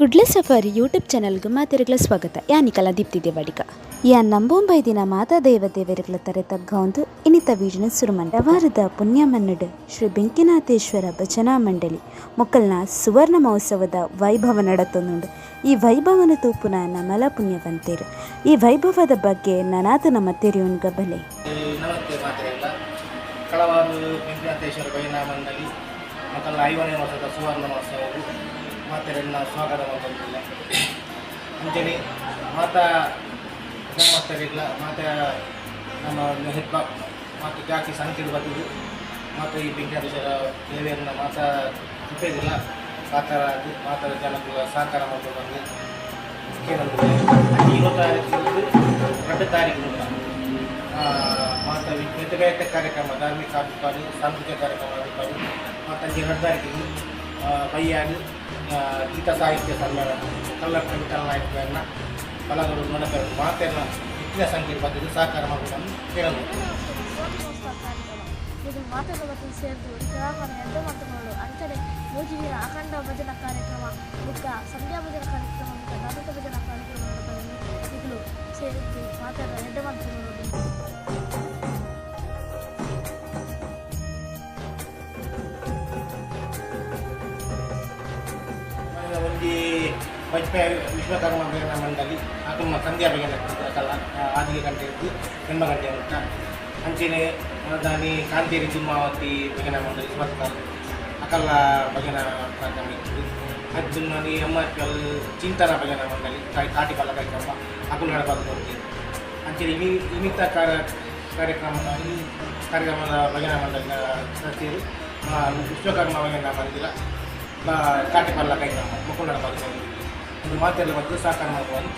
ಕುಡ್ಲೆ safari YouTube ಚಾನಲ್ಗೆ ಮಾತೇರಿಗಳ ಸ್ವಾಗತ. ಯಾನಿಕಲ ದೀಪ್ತಿ ದೇವಾಡಿಕ ಯಾ ನಂಬೊಂಬೈ ದಿನ ಮಾತಾ ದೇವ ದೇವರುಗಳ ತರೆ ತಗ್ಗ ಒಂದು ಇನಿತ ವೀಡಿನ ಸುರುಮನ್ ವಾರದ ಪುಣ್ಯ ಮನ್ನಡು ಶ್ರೀ ಬೆಂಕಿನಾಥೇಶ್ವರ ಭಜನಾ ಮಂಡಳಿ. ಮೊಕ್ಕಲ್ನ ಸುವರ್ಣ ಮಹೋತ್ಸವದ ವೈಭವ ನಡತೊಂದುಂಡು. ಈ ವೈಭವನ ತೂಪುನ ನಮಲ ಪುಣ್ಯವಂತೇರು. ಈ ವೈಭವದ ಬಗ್ಗೆ ನನಾದ ನಮ್ಮ ತೆರೆಯೋನ್ಗ ಬಲೆ ಕಳವಾರು ವೆಂಕಟೇಶ್ವರ ಭಜನಾ ಮಂಡಳಿ ಮಕ್ಕಳ ಐವನೇ ವರ್ಷದ ಸುವರ್ಣ ಮಹೋತ್ಸವವು. ಮಾತೆರೆಲ್ಲ ಸ್ವಾಗತ ಮಾಡ್ತಿಲ್ಲ ಅಂಚನೆ ಮಾತಾ ಮಾತಾಡಿಲ್ಲ ಮಾತಾ ನಮ್ಮ ಹೆಪ್ಪ ಮತ್ತು ಜಾಸ್ತಿ ಸಂಖ್ಯೆ ಬದುಕು ಮತ್ತು ಈ ವೆಂಕಟೇಶ್ವರ ದೇವಿಯನ್ನು ಮಾತಾ ತಿಪ್ಪೇದಿಲ್ಲ ಸಾಕಾರ ಮಾತಾಡ ಜನಗಳ ಸಹಕಾರ ಮಾಡ್ಕೊಂಡು ಕೇಳಂದ್ರೆ ಹದಿನೈದು ತಾರೀಕು ಎರಡು ತಾರೀಕು ಮಾತಾ ಬೇರೆ ಕಾರ್ಯಕ್ರಮ, ಧಾರ್ಮಿಕ ಅಧಿಕಾರಿ, ಸಾಂಸ್ಕೃತಿಕ ಕಾರ್ಯಕ್ರಮ ಅಧಿಕಾರಿ ಮತ್ತು ಎರಡು ತಾರೀಕಿಗೆ ಬೈಯಾಡಿ ಗೀತ ಸಾಹಿತ್ಯ ಸಮ್ಮೇಳನ ಕಲ್ಲರ್ ಕವಿತಾ ನಾಯಕರನ್ನ ಕಲಾಗಳು ಮನಪರ ಮಾತೆಲ್ಲ ಹೆಚ್ಚಿನ ಸಂಖ್ಯೆ ಬಂದಿದ್ದು ಸಹಕಾರ ಮಾಡಬೇಕಂತ ಕೇಳಲು ಇದು ಮಾತಾಡುವ ಸೇರಿದು ಗ್ರಾಮನ ಎರಡು ಮಾತುಗಳು ಅಂಚನೆ ಮೂಜಿ ದಿನ ಅಖಂಡ ಭಜನಾ ಕಾರ್ಯಕ್ರಮ ಬುಕ್ಕ ಸಂಧ್ಯಾ ಭಜನಾ ಕಾರ್ಯಕ್ರಮ ಬುಕ್ಕ ದಾಸಕ ಭಜನಾ ಕಾರ್ಯಕ್ರಮ ಇಗಳು ಸೇರಿದ್ದು ಮಾತಾಡುವ ಎರಡು ಮಾತುಗಳು ವೈದ್ಯ ವಿಶ್ವಕರ್ಮ ಭಜನಾ ಮಂಡಳಿ ಅಕಲ್ಮ ಸಂಧ್ಯಾ ಭಜನ ಅಕಲ್ಲ ಆದಿಗೆ ಗಂಟೆ ಇದ್ದು ಹೆಣ್ಮ ಗಂಟೆ ಅಂತ. ಅಂಚೆನೆ ದಾನಿ ಕಾಂತೇರಿ ಜುಮ್ಮಾವತಿ ಭಜನಾ ಮಂಡಳಿ ಸ್ವರ್ಕಲ್ ಅಕಲ್ಲ ಭಜನಾ ಕಾರ್ಯಕ್ರಮ ಇತ್ತು ಅದು ನಾನು ಎಂ ಆರ್ ಪಿ ಎಲ್ ಚಿಂತನ ಭಜನಾ ಮಂಡಳಿ ಕಾಯಿ ಕಾಟಿಪಾಲ ಕಾರ್ಯಕ್ರಮ ಅಕುಲ್ ನಡಬಾರ್ದು ಅಂಚೆನೆ ಇಮಿ ಇಮಿತ ಕಾರ್ಯ, ಕಾರ್ಯಕ್ರಮದ, ಈ ಕಾರ್ಯಕ್ರಮದ ಭಜನಾ ಮಂಡಳಿಯ ಸದಸ್ಯರು ವಿಶ್ವಕರ್ಮ ಭಜನಾ ಮಂದಿರ ಕಾಟಿಪಾಲ ಕಾರ್ಯಕ್ರಮ ಮುಖಂಡರ ಬಗ್ಗೆ ಒಂದು ಮಾತೆಲ್ಲ ಬಂದು ಸಾಕಾರ ಮಾಡ್ಬೋದು. ಅಂತ